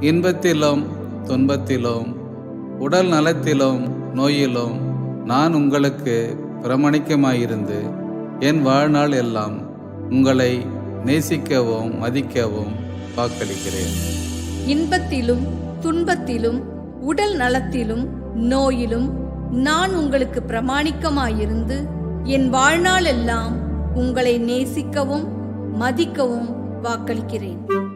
இன்பத்திலும் துன்பத்திலும் உடல் நலத்திலும் நோயிலும் நான் உங்களுக்கு பிரமணிக்கமாயிருந்து என் வாழ்நாள் எல்லாம் உங்களை நேசிக்கவும் மதிக்கவும் வாக்களிக்கிறேன். இன்பத்திலும் துன்பத்திலும் உடல் நலத்திலும் நோயிலும் நான் உங்களுக்கு பிரமாணிக்கமாயிருந்து என் வாழ்நாள் எல்லாம் உங்களை நேசிக்கவும் மதிக்கவும் வாக்களிக்கிறேன்.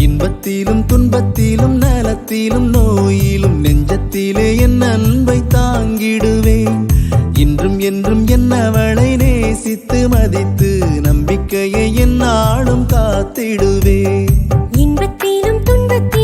இன்பத்திலும் துன்பத்திலும் நலத்திலும் நோயிலும் நெஞ்சத்திலே என் அன்பை தாங்கிடுவேன். இன்றும் என்றும் என்னவளை நேசித்து மதித்து நம்பிக்கையை என் நாளும் காத்திடுவேன். இன்பத்திலும் துன்பத்திலும்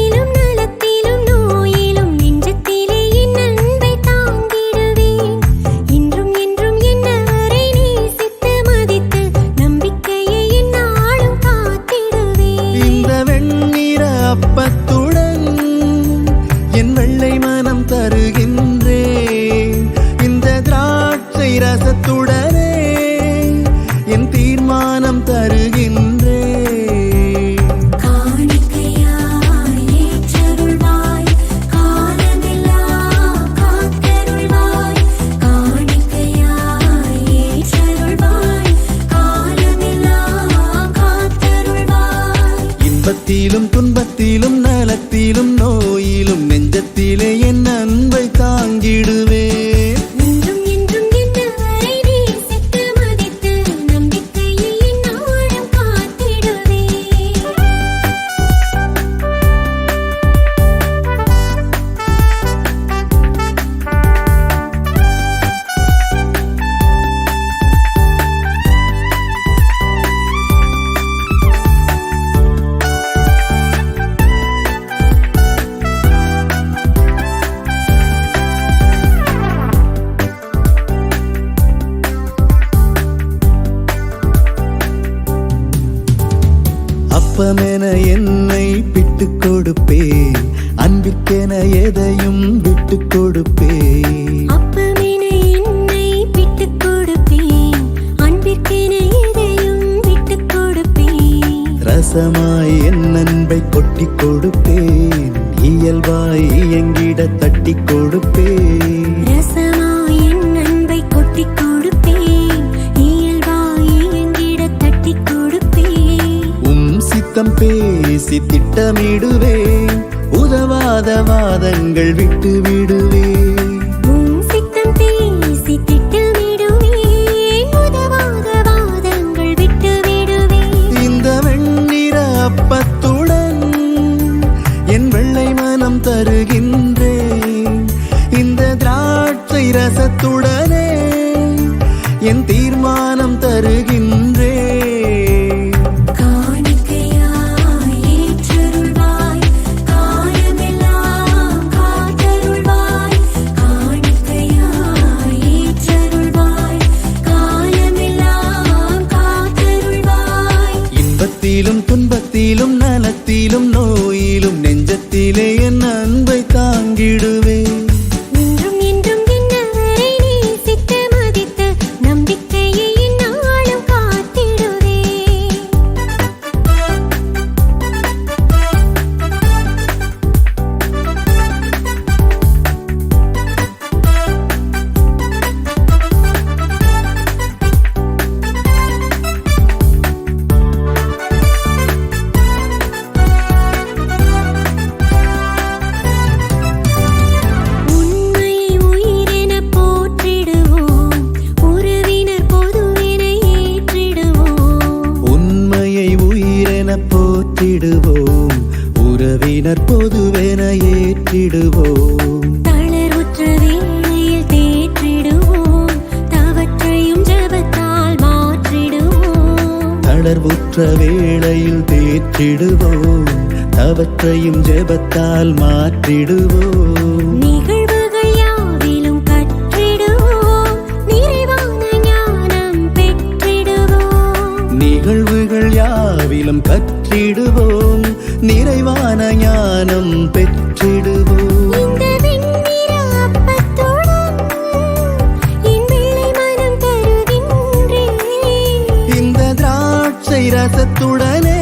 இன்பத்திலும் துன்பத்திலும் நலத்திலும் நோயிலும் நெஞ்சத்திலே என் அன்பை தாங்கிடுவேன். அப்பமென என்னை விட்டு கொடுப்பேன். அன்பிற்கென எதையும் விட்டு கொடுப்பேன். அப்பமென என்னை விட்டுக் கொடுப்பேன். அன்பிற்கென எதையும் விட்டுக் கொடுப்பேன். ரசமாய் என் அன்பை கொட்டி கொடுப்பேன். இயல்பாய் இயங்கிட தட்டி கொடுப்பேன். இந்த வெண்ணிற அப்பத்துடன் என் வெள்ளை மனம் தருகின்றேன். இந்த திராட்சை ரசத்துடனே என் தீர்மானம் தருகின்றேன். ஏற்றிடுவோம். உறவினர் பொதுவென ஏற்றிடுவோம். தளர்வுற்ற வேளையில் தேற்றிடுவோம். அவற்றையும் ஜெபத்தால் மாற்றிடுவோம். வாழ்விலும் கற்றிடுவோம். நிறைவான ஞானம் பெற்றிடுவோம். இந்த திராட்சை ரசத்துடனே